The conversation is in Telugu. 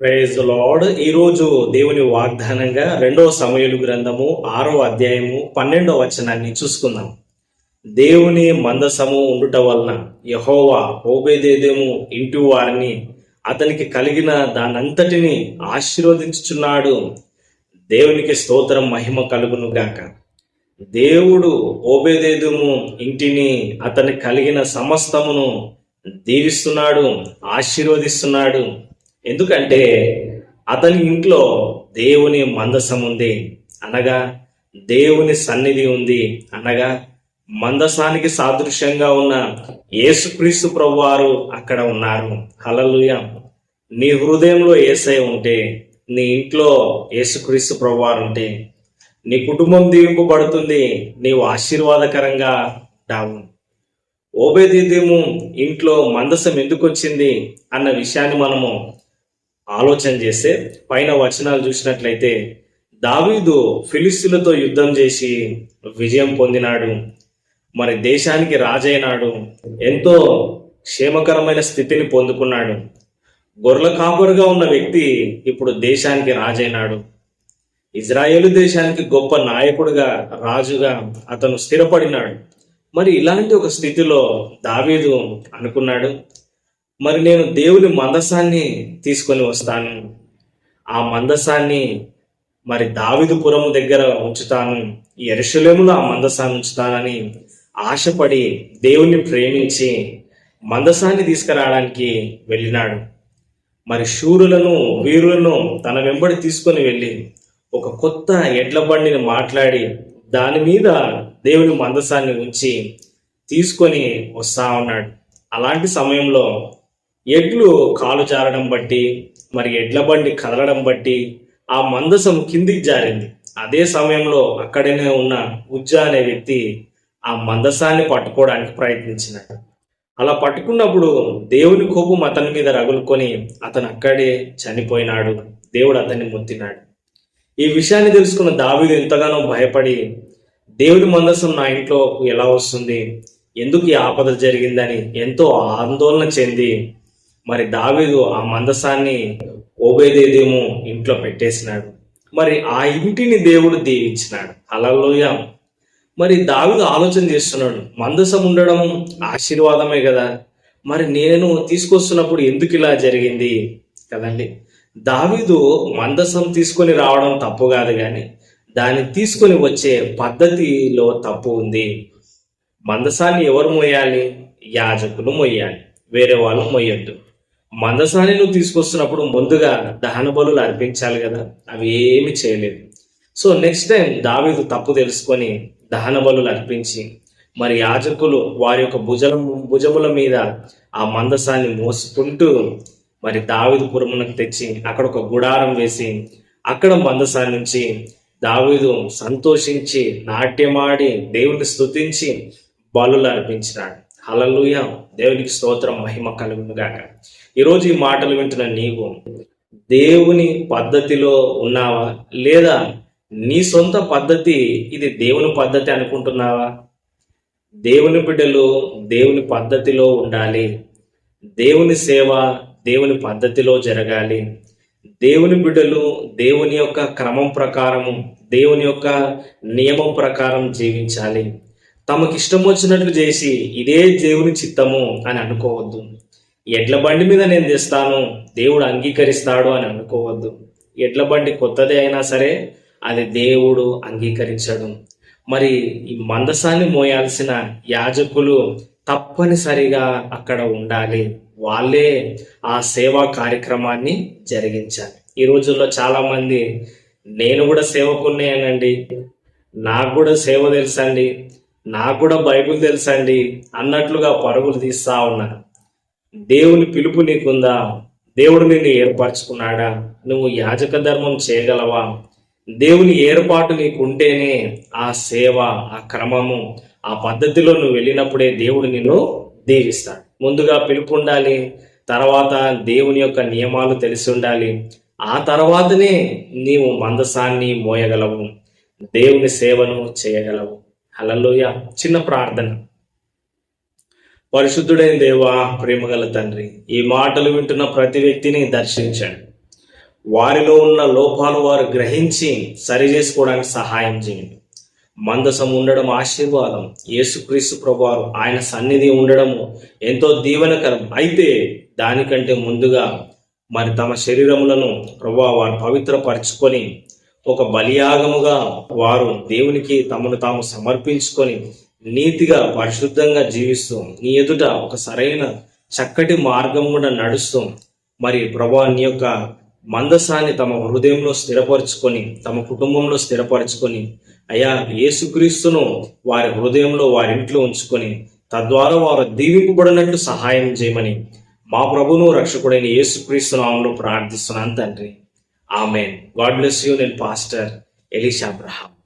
ప్రైజ్ లార్డ్ ఈరోజు దేవుని వాగ్దానంగా రెండవ సమయలు గ్రంథము ఆరో అధ్యాయము పన్నెండవ వచనాన్ని చూసుకుందాం. దేవుని మందసము ఉండుట వలన యహోవా ఓబేదేదేము ఇంటి వారిని అతనికి కలిగిన దానంతటిని ఆశీర్వదించుచున్నాడు. దేవునికి స్తోత్రం మహిమ కలుగును గాక. దేవుడు ఓబేదేదుము ఇంటిని అతనికి కలిగిన సమస్తమును దీవిస్తున్నాడు ఆశీర్వదిస్తున్నాడు. ఎందుకంటే అతని ఇంట్లో దేవుని మందసం ఉంది అనగా దేవుని సన్నిధి ఉంది అనగా మందసానికి సాదృశ్యంగా ఉన్న యేసుక్రీస్తు ప్రభువారు అక్కడ ఉన్నారు. హలలుయ నీ హృదయంలో ఏసై ఉంటే నీ ఇంట్లో యేసుక్రీస్తు ప్రభువారు ఉంటే నీ కుటుంబం దీవింపబడుతుంది నీవు ఆశీర్వాదకరంగా ఉంటావు ఓబేదీదేము ఇంట్లో మందసం ఎందుకు వచ్చింది అన్న విషయాన్ని మనము ఆలోచన చేస్తే పైన వచనాలు చూసినట్లయితే దావీదు ఫిలిస్తులతో యుద్ధం చేసి విజయం పొందినాడు. మరి దేశానికి రాజైనాడు. ఎంతో క్షేమకరమైన స్థితిని పొందుకున్నాడు. గొర్రెల కాపురుగా ఉన్న వ్యక్తి ఇప్పుడు దేశానికి రాజైనాడు. ఇజ్రాయేల్ దేశానికి గొప్ప నాయకుడిగా రాజుగా అతను స్థిరపడినాడు. మరి ఇలాంటి ఒక స్థితిలో దావీదు అనుకున్నాడు. మరి నేను దేవుని మందసాన్ని తీసుకొని వస్తాను. ఆ మందసాన్ని మరి దావిదుపురము దగ్గర ఉంచుతాను. ఎరుషలేములో ఆ మందసాన్ని ఉంచుతానని ఆశపడి దేవుణ్ణి ప్రేమించి మందసాన్ని తీసుకురావడానికి వెళ్ళినాడు. మరి శూరులను వీరులను తన వెంబడి తీసుకొని వెళ్ళి ఒక కొత్త ఎడ్ల బండిని మాట్లాడి దాని మీద దేవుని మందసాన్ని ఉంచి తీసుకొని వస్తా ఉన్నాడు. అలాంటి సమయంలో ఎడ్లు కాలు జారడం బట్టి మరి ఎడ్ల బండి కదలడం బట్టి ఆ మందసం కిందికి జారింది. అదే సమయంలో అక్కడనే ఉన్న ఉజ్జా అనే వ్యక్తి ఆ మందసాన్ని పట్టుకోవడానికి ప్రయత్నించినాడు. అలా పట్టుకున్నప్పుడు దేవుని కోపం అతని మీద రగులుకొని అతను అక్కడే చనిపోయినాడు. దేవుడు అతన్ని ముత్తినాడు. ఈ విషయాన్ని తెలుసుకున్న దావీదు ఎంతగానో భయపడి దేవుడి మందసం నా ఇంట్లో ఎలా వస్తుంది? ఎందుకు ఈ ఆపద జరిగిందని ఎంతో ఆందోళన చెంది మరి దావీదు ఆ మందసాన్ని ఓబేదేదేమో ఇంట్లో పెట్టేసినాడు. మరి ఆ ఇంటిని దేవుడు దీవించినాడు. అలలోయ మరి దావిదు ఆలోచన చేస్తున్నాడు మందసం ఉండడం ఆశీర్వాదమే కదా. మరి నేను తీసుకొస్తున్నప్పుడు ఎందుకు ఇలా జరిగింది? కదండి. దావిదు మందసం తీసుకొని రావడం తప్పు కాదు కానీ దాన్ని తీసుకొని వచ్చే పద్ధతిలో తప్పు ఉంది. మందసాన్ని ఎవరు మోయాలి? యాజకులు మొయ్యాలి వేరే వాళ్ళు మొయ్యొద్దు మందసాన్ని నువ్వు తీసుకొస్తున్నప్పుడు ముందుగా దహన బలులు అర్పించాలి కదా. అవి ఏమి చేయలేదు. సో నెక్స్ట్ టైం దావీదు తప్పు తెలుసుకొని దహన బలులు అర్పించి మరి యాజకులు వారి యొక్క భుజం భుజముల మీద ఆ మందసాన్ని మోసుకుంటూ మరి దావీదు పురమునకు తెచ్చి అక్కడ ఒక గుడారం వేసి అక్కడ మందసాన్ని నుంచి దావీదు సంతోషించి నాట్యమాడి దేవుని స్థుతించి బలులు అర్పించినాడు. హలలుయ దేవునికి స్తోత్రం మహిమ కలుగునుగాక ఈరోజు ఈ మాటలు వింటున్న నీవు దేవుని పద్ధతిలో ఉన్నావా? లేదా నీ సొంత పద్ధతి ఇది దేవుని పద్ధతి అనుకుంటున్నావా? దేవుని బిడ్డలు దేవుని పద్ధతిలో ఉండాలి. దేవుని సేవ దేవుని పద్ధతిలో జరగాలి. దేవుని బిడ్డలు దేవుని యొక్క క్రమం ప్రకారము దేవుని యొక్క నియమం ప్రకారం జీవించాలి. తమకిష్టం వచ్చినట్లు చేసి ఇదే దేవుని చిత్తము అని అనుకోవద్దు. ఎడ్ల బండి మీద నేను తెస్తాను దేవుడు అంగీకరిస్తాడు అని అనుకోవద్దు. ఎడ్ల బండి కొత్తది అయినా సరే అది దేవుడు అంగీకరించడు. మరి ఈ మందసాన్ని మోయాల్సిన యాజకులు తప్పనిసరిగా అక్కడ ఉండాలి. వాళ్ళే ఆ సేవా కార్యక్రమాన్ని జరిగించాలి. ఈ రోజుల్లో చాలా మంది నేను కూడా సేవకున్నాయనండి నాకు కూడా సేవ తెలుసండి. నాకు కూడా బైబిల్ తెలుసండి. అన్నట్లుగా పరుగులు తీస్తా ఉన్నారు. దేవుని పిలుపు నీకుందా? దేవుడు నిన్ను ఏర్పరచుకున్నాడా? నువ్వు యాజక ధర్మం చేయగలవా? దేవుని ఏర్పాటు నీకు ఉంటేనే ఆ సేవ ఆ క్రమము ఆ పద్ధతిలో నువ్వు వెళ్ళినప్పుడే దేవుడు నిన్ను దీవిస్తాడు. ముందుగా పిలుపు ఉండాలి తర్వాత దేవుని యొక్క నియమాలు తెలిసి ఉండాలి. ఆ తర్వాతనే నీవు మందసాన్ని మోయగలవు. దేవుని సేవను చేయగలవు. అలలోయ చిన్న ప్రార్థన. పరిశుద్ధుడైన దేవా ప్రేమగల తండ్రి ఈ మాటలు వింటున్న ప్రతి వ్యక్తిని దర్శించండి. వారిలో ఉన్న లోపాలు వారు గ్రహించి సరి చేసుకోవడానికి సహాయం చేయండి. మందసం ఉండడం ఆశీర్వాదం. యేసుక్రీస్తు ప్రభువారు ఆయన సన్నిధి ఉండడము ఎంతో దీవెనకరం. అయితే దానికంటే ముందుగా మరి తమ శరీరములను ప్రభు వారు పవిత్రపరచుకొని ఒక బలియాగముగా వారు దేవునికి తమను తాము సమర్పించుకొని నీతిగా పరిశుద్ధంగా జీవిస్తూ నీ ఎదుట ఒక సరైన చక్కటి మార్గం కూడా నడుస్తూ మరి ప్రభా నీ యొక్క మందసాన్ని తమ హృదయంలో స్థిరపరచుకొని తమ కుటుంబంలో స్థిరపరచుకొని అయ్యా యేసుక్రీస్తును వారి హృదయంలో వారి ఇంట్లో ఉంచుకొని తద్వారా వారు దీవింపబడినట్లు సహాయం చేయమని మా ప్రభును రక్షకుడైన యేసుక్రీస్తు నామంలో ప్రార్థిస్తున్నాను తండ్రి. Amen. God bless you, then Pastor Elisha Abraham.